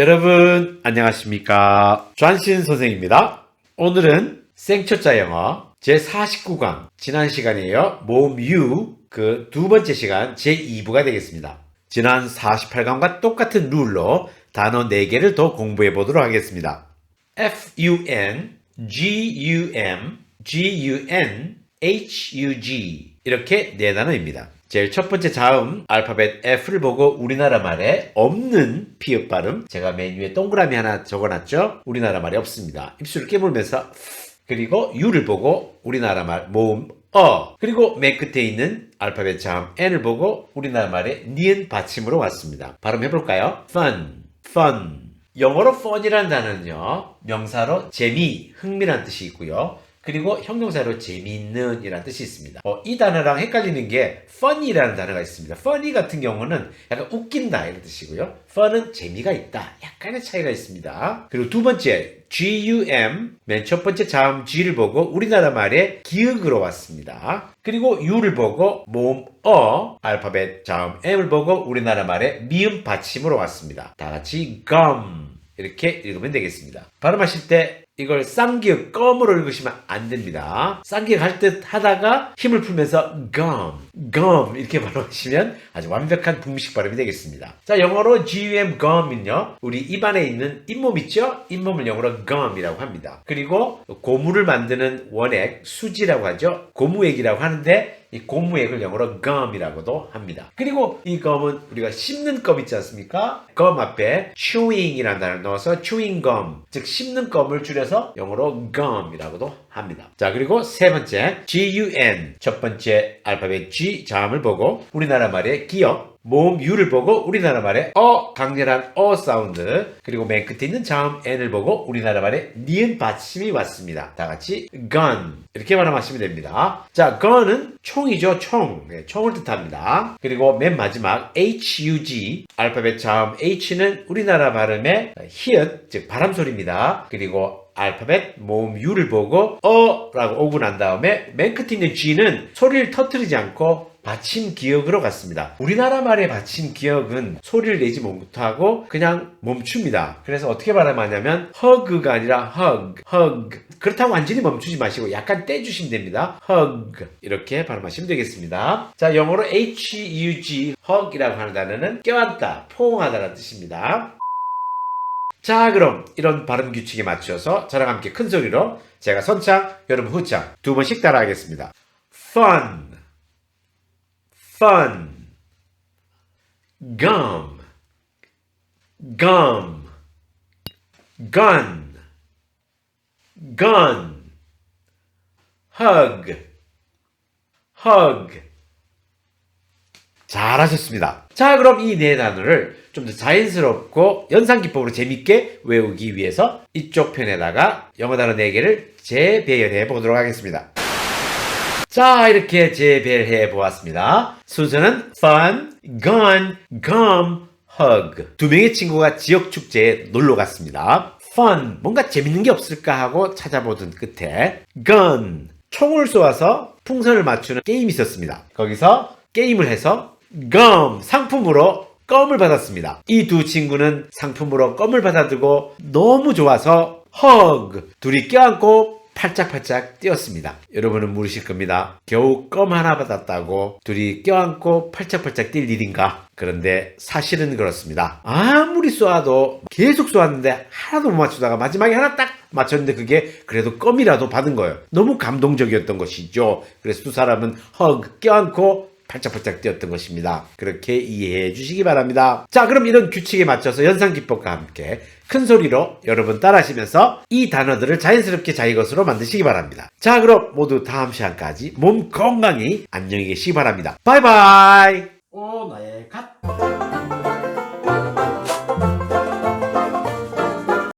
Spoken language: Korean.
여러분 안녕하십니까? 좌신 선생입니다. 오늘은 생초자 영어 제49강 지난 시간이에요. 모음 U 그 두 번째 시간 제2부가 되겠습니다. 지난 48강과 똑같은 룰로 단어 4개를 더 공부해 보도록 하겠습니다. F-U-N, G-U-M, G-U-N, H-U-G 이렇게 네 단어입니다. 제일 첫 번째 자음 알파벳 F를 보고 우리나라 말에 없는 피읍 발음 제가 맨 위에 동그라미 하나 적어놨죠? 우리나라 말에 없습니다. 입술을 깨물면서 그리고 U를 보고 우리나라 말 모음 어 그리고 맨 끝에 있는 알파벳 자음 N을 보고 우리나라 말에 니은 받침으로 왔습니다. 발음해볼까요? fun, fun 영어로 fun이라는 단어는요, 명사로 재미, 흥미란 뜻이 있고요. 그리고 형용사로 재미있는 이라는 뜻이 있습니다. 어, 이 단어랑 헷갈리는 게 funny라는 단어가 있습니다. funny 같은 경우는 약간 웃긴다 이런 뜻이고요. fun은 재미가 있다. 약간의 차이가 있습니다. 그리고 두 번째 GUM 맨 첫 번째 자음 G를 보고 우리나라 말에 기역으로 왔습니다. 그리고 U를 보고 모음 어 알파벳 자음 M을 보고 우리나라 말에 미음 받침으로 왔습니다. 다 같이 gum 이렇게 읽으면 되겠습니다. 발음하실 때 이걸 쌍기역 껌으로 읽으시면 안 됩니다. 쌍기역 할 듯 하다가 힘을 풀면서 gum, gum 이렇게 발음하시면 아주 완벽한 북미식 발음이 되겠습니다. 자, 영어로 gum, gum은요. 우리 입안에 있는 잇몸 있죠? 잇몸을 영어로 gum이라고 합니다. 그리고 고무를 만드는 원액, 수지라고 하죠. 고무액이라고 하는데 이 고무액을 영어로 gum이라고도 합니다. 그리고 이 gum은 우리가 씹는 껌 있지 않습니까? gum 앞에 chewing이라는 단어를 넣어서 chewing gum, 즉 씹는 껌을 줄여서 영어로 gum이라고도 합니다. 자, 그리고 세 번째 gun 첫 번째 알파벳 G 자음을 보고 우리나라 말의 기억 모음 U를 보고 우리나라 말의 어 강렬한 어 사운드 그리고 맨 끝에 있는 자음 N을 보고 우리나라 말의 니은 받침이 왔습니다. 다 같이 gun 이렇게 발음하시면 됩니다. 자, gun은 총이죠, 총. 네, 총을 뜻합니다. 그리고 맨 마지막 HUG 알파벳 자음 H는 우리나라 발음의 히읗 즉 바람 소리입니다. 그리고 알파벳 모음 U를 보고 어라고 오고 난 다음에 맨 끝에 있는 G는 소리를 터뜨리지 않고 받침 기억으로 갔습니다. 우리나라 말의 받침 기억은 소리를 내지 못하고 그냥 멈춥니다. 그래서 어떻게 발음하냐면 hug가 아니라 hug, hug. 그렇다고 완전히 멈추지 마시고 약간 떼주시면 됩니다. hug 이렇게 발음하시면 되겠습니다. 자 영어로 hug, hug이라고 하는 단어는 껴안다, 포옹하다라는 뜻입니다. 자, 그럼 이런 발음 규칙에 맞춰서 저랑 함께 큰 소리로 제가 선창, 여러분 후창 두 번씩 따라하겠습니다. fun, fun, gum, gum, gun, gun, hug, hug. 잘하셨습니다. 자, 그럼 이 네 단어를 좀 더 자연스럽고 연상 기법으로 재밌게 외우기 위해서 이쪽 편에다가 영어 단어 4개를 재배열해 보도록 하겠습니다. 자, 이렇게 재배열해 보았습니다. 순서는 fun, gun, gum, hug. 두 명의 친구가 지역 축제에 놀러 갔습니다. fun, 뭔가 재밌는 게 없을까 하고 찾아보던 끝에 gun, 총을 쏘아서 풍선을 맞추는 게임이 있었습니다. 거기서 게임을 해서 gum, 상품으로 껌을 받았습니다. 이 두 친구는 상품으로 껌을 받아들고 너무 좋아서 hug, 둘이 껴안고 팔짝팔짝 뛰었습니다. 여러분은 물으실 겁니다. 겨우 껌 하나 받았다고 둘이 껴안고 팔짝팔짝 뛸 일인가? 그런데 사실은 그렇습니다. 아무리 쏘아도 계속 쏘았는데 하나도 못 맞추다가 마지막에 하나 딱 맞췄는데 그게 그래도 껌이라도 받은 거예요. 너무 감동적이었던 것이죠. 그래서 두 사람은 hug, 껴안고 팔짝팔짝 뛰었던 것입니다. 그렇게 이해해 주시기 바랍니다. 자, 그럼 이런 규칙에 맞춰서 연상 기법과 함께 큰 소리로 여러분 따라하시면서 이 단어들을 자연스럽게 자기 것으로 만드시기 바랍니다. 자, 그럼 모두 다음 시간까지 몸 건강히 안녕히 계시기 바랍니다. 바이바이! 오, 나의 갓!